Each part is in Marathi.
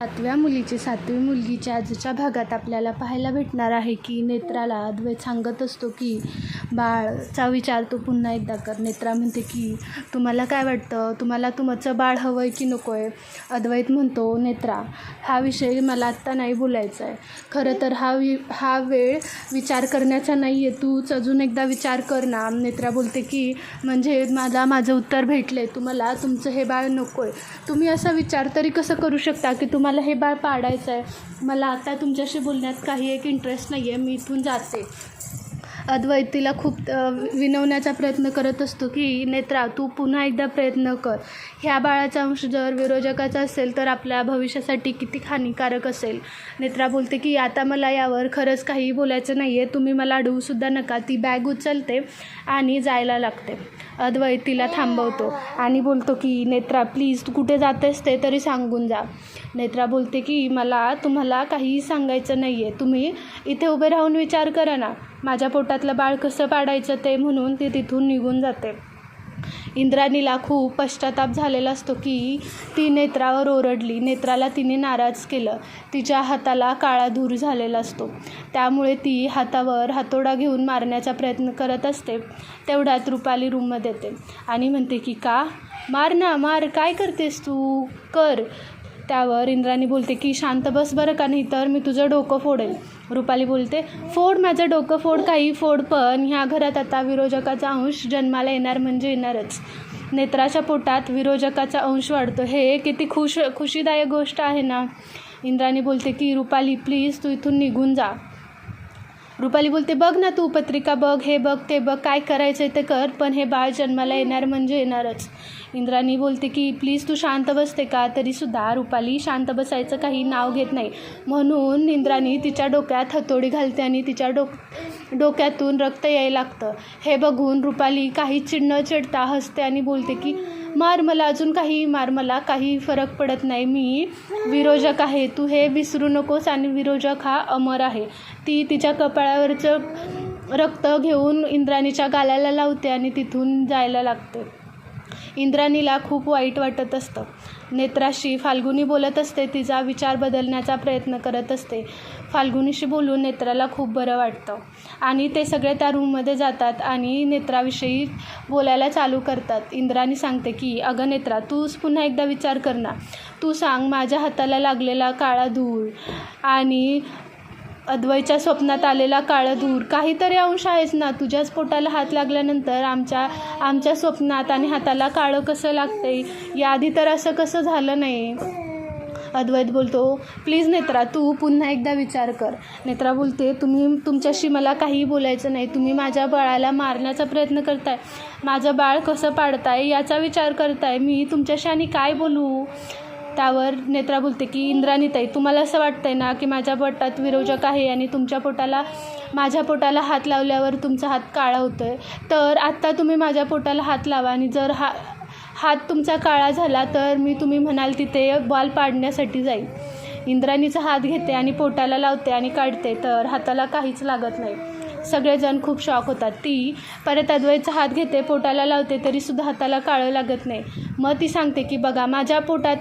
सातव्या मुलीची सातवी मुलगीच्या आजच्या भागात आपल्याला पाहायला भेटणार आहे की नेत्राला अद्वैत सांगत असतो की बाळचा विचार तू पुन्हा एकदा कर. नेत्रा म्हणते की तुम्हाला काय वाटतं? तुम्हाला तुमचं बाळ हवं आहे की नको आहे अद्वैत म्हणतो नेत्रा हा विषय मला आत्ता नाही बोलायचा आहे. खरं तर हा वि हा वेळ विचार करण्याचा नाही आहे तूच अजून एकदा विचार कर ना. नेत्रा बोलते की म्हणजे मला माझं उत्तर भेटले तुम्हाला तुमचं हे बाळ नको आहे तुम्ही असा विचार तरी कसं करू शकता की तुम्हाला मला हे बाळ पाडायचं आहे. मला आता तुमच्याशी बोलण्यात काही एक इंटरेस्ट नाही आहे मी इथून जाते. अद्वैतीला खूप विनवण्याचा प्रयत्न करत असतो की नेत्रा तू पुन्हा एकदा प्रयत्न कर. ह्या बाळाचा अंश जर विरोजकाचा असेल तर आपल्या भविष्यासाठी किती हानिकारक असेल. नेत्रा बोलते की आता मला यावर खरंच काही बोलायचं नाही आहे तुम्ही मला अडवूसुद्धा नका. ती बॅग उचलते आणि जायला लागते. अद्वैतीला थांबवतो आणि बोलतो की नेत्रा प्लीज तू कुठे जातेस ते तरी सांगून जा. नेत्रा बोलते की मला तुम्हाला काहीही सांगायचं नाही आहे तुम्ही इथे उभे राहून विचार करा ना. माझ्या पोटातलं बाळ कसं पाडायचं ते म्हणून ती तिथून निघून जाते. इंद्राणीला खूप पश्चाताप झालेला असतो की ती नेत्रावर ओरडली. नेत्राला तिने नाराज केलं. तिच्या हाताला काळा धूर झालेला असतो. त्यामुळे ती हातावर हातोडा घेऊन मारण्याचा प्रयत्न करत असते. तेवढ्यात रुपाली रूममध्ये येते आणि म्हणते की का? मार ना मार. काय करतेस तू? कर. त्यावर इंद्राणी बोलते की शांत बस बरं का नाही तर मी तुझं डोकं फोडेल. रुपाली बोलते फोड माझं डोकं फोड काही फोड पण ह्या घरात आता विरोजकाचा अंश जन्माला येणार म्हणजे येणारच. नेत्राच्या पोटात विरोजकाचा अंश वाढतो. हे किती खुश खुशीदायक गोष्ट आहे ना? इंद्राणी बोलते की रुपाली प्लीज तू इथून निघून जा. रुपाली बोलते बघ ना तू पत्रिका बघ हे बघ ते बघ काय करायचं आहे ते कर पण हे बाळ जन्माला येणार म्हणजे येणारच. इंद्राणी बोलते की प्लीज तू शांत बसते का? तरीसुद्धा रुपाली शांत बसायचं काही नाव घेत नाही. म्हणून इंद्राणी तिच्या डोक्यात हतोडी घालते आणि तिच्या डोक डोक्यातून रक्त यायला लागतं. हे बघून रुपाली काही चिड न चिडता हसते आणि बोलते की मार मला अजून काही मार मला काही फरक पडत नाही. मी विरोजक आहे. तू हे विसरू नकोस आणि विरोजक हा अमर आहे. ती तिच्या कपाळावरचं रक्त घेऊन इंद्राणीच्या गालाला लावते आणि तिथून जायला लागते. इंद्राणीला खूप वाईट वाटत असतं. नेत्राशी फाल्गुनी बोलत असते तिचा विचार बदलण्याचा प्रयत्न करत असते. फाल्गुनीशी बोलून नेत्राला खूप बरं वाटतं. आणि ते सगळे त्या रूममध्ये जातात आणि नेत्राविषयी बोलायला चालू करतात. इंद्राणी सांगते की अगं नेत्रा तूच पुन्हा एकदा विचार कर ना. तू सांग माझ्या हाताला लागलेला काळा धूळ आणि अद्वैच्या स्वप्नात आलेला काळं धूर काहीतरी अंश आहेच ना. तुझ्याच पोटाला हात लागल्यानंतर आमच्या आमच्या स्वप्नात आणि हाताला काळं कसं लागतंय? याआधी तर असं कसं झालं नाही. अद्वैत बोलतो प्लीज नेत्रा तू पुन्हा एकदा विचार कर. नेत्रा बोलते तुम्ही तुमच्याशी मला काही बोलायचं नाही. तुम्ही माझ्या बाळाला मारण्याचा प्रयत्न करताय. माझं बाळ कसं पाडताय याचा विचार करताय. मी तुमच्याशी आणि काय बोलू? त्यावर नेत्रा बोलते की इंद्राणीताई तुम्हाला असं वाटतंय ना की माझ्या पोटात विरोजक आहे आणि तुमच्या पोटाला माझ्या पोटाला हात लावल्यावर तुमचा हात काळा होतो आहे तर आत्ता तुम्ही माझ्या पोटाला हात लावा आणि जर हा हात तुमचा काळा झाला तर मी तुम्ही म्हणाल तिथे बॉल पाडण्यासाठी जाईल. इंद्राणीचा हात घेते आणि पोटाला लावते आणि काढते तर हाताला काहीच लागत नाही. सगळेजण खूप शॉक होतात. ती परत अद्वैतचा हात घेते पोटाला लावते तरीसुद्धा हाताला काळं लागत नाही. मग ती सांगते की बघा माझ्या पोटात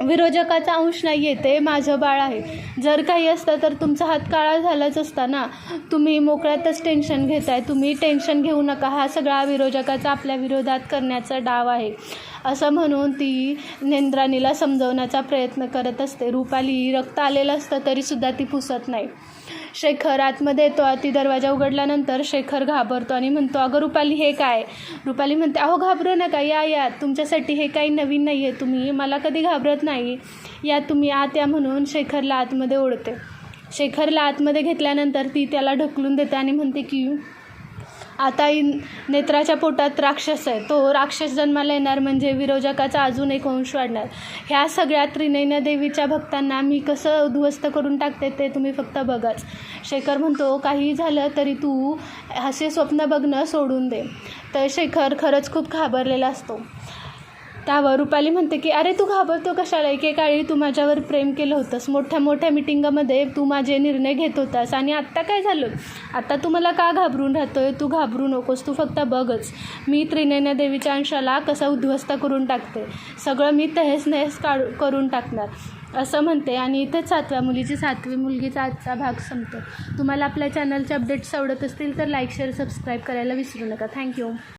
विरोधकाचा अंश नाही आहे ते माझं बाळ आहे. जर काही असतं तर तुमचा हात काळा झालाच असता ना तुम्ही मोकळ्यातच टेन्शन घेताय. तुम्ही टेन्शन घेऊ नका. हा सगळा विरोधकाचा आपल्या विरोधात करण्याचा डाव आहे. असं म्हणून ती नेंद्राणीला समजवण्याचा प्रयत्न करत असते. रुपाली रक्त आलेलं असतं तरीसुद्धा ती पुसत नाही. शेखर आतमध्ये येतो ती दरवाजा उघडल्यानंतर शेखर घाबरतो आणि म्हणतो अगं रुपाली हे काय? रुपाली म्हणते अहो घाबरू नका या या. तुमच्यासाठी हे काही नवीन नाही आहे तुम्ही मला कधी घाबरत नाही. या तुम्ही आत या म्हणून शेखरला आतमध्ये ओढते. शेखरला आतमध्ये घेतल्यानंतर ती त्याला ढकलून देते आणि म्हणते की आता नेत्राच्या पोटात राक्षस आहे. तो राक्षस जन्माला येणार म्हणजे विरोजकाचा अजून एक वंश वाढणार. ह्या सगळ्या त्रिनयना देवीच्या भक्तांना मी कसं उद्ध्वस्त करून टाकते ते तुम्ही फक्त बघाच. शेखर म्हणतो काही झालं तरी तू असे स्वप्न बघणं सोडून दे. तर शेखर खरंच खूप घाबरलेला असतो. त्यावर रुपाली म्हणते की अरे तू घाबरतो कशाला? एकेकाळी तू माझ्यावर प्रेम केलं होतंस. मोठ्या मोठ्या मिटिंगामध्ये तू माझे निर्णय घेत होतास. आणि आत्ता काय झालं? आत्ता तू मला का घाबरून राहतोय? तू घाबरू नकोस. तू फक्त बघच. मी त्रिनयना देवीच्या अंशाला कसा उद्ध्वस्त करून टाकते? सगळं मी तहेस नहेस काढू करून टाकणार. असं म्हणते. आणि इथेच सातव्या मुलीची सातवी मुलगीचा आजचा भाग संपतो. तुम्हाला आपल्या चॅनलचे अपडेट्स आवडत असतील तर लाईक शेअर सबस्क्राईब करायला विसरू नका. थँक्यू